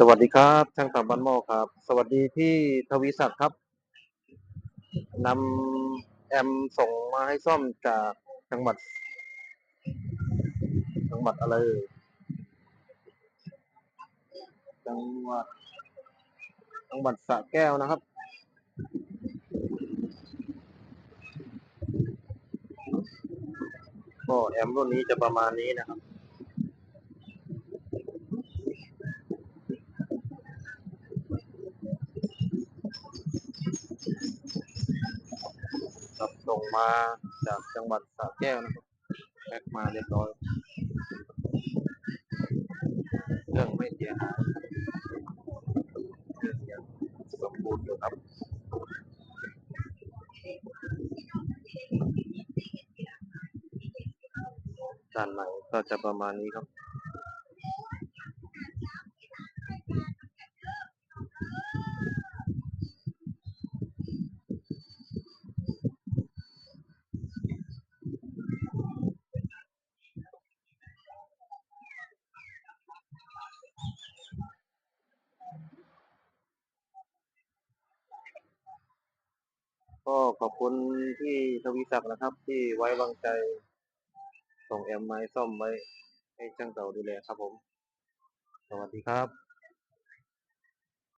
สวัสดีครับช่างต่ำบ้านหม้อครับ สวัสดีพี่ทวีศักดิ์ครับนำแอมส่งมาให้ซ่อมจากจังหวัด จังหวัดอะไรเอ่ยจังหวัดจังหวัดสระแก้วนะครับ ก็แอมรุ่นนี้จะประมาณนี้นะครับ ส่งมาจากจังหวัดสระแก้วนะครับแพ็คมาเรียบร้อยเครื่องไม่เสียหายเครื่องยังสมบูรณ์อยู่ครับด้านในก็จะประมาณนี้ครับ ก็ขอบคุณที่ทวีศักดิ์นะครับ ที่ไว้วางใจ ส่งแอมไม้ซ่อมไว้ให้ช่างเต่าดูแลครับผม สวัสดีครับ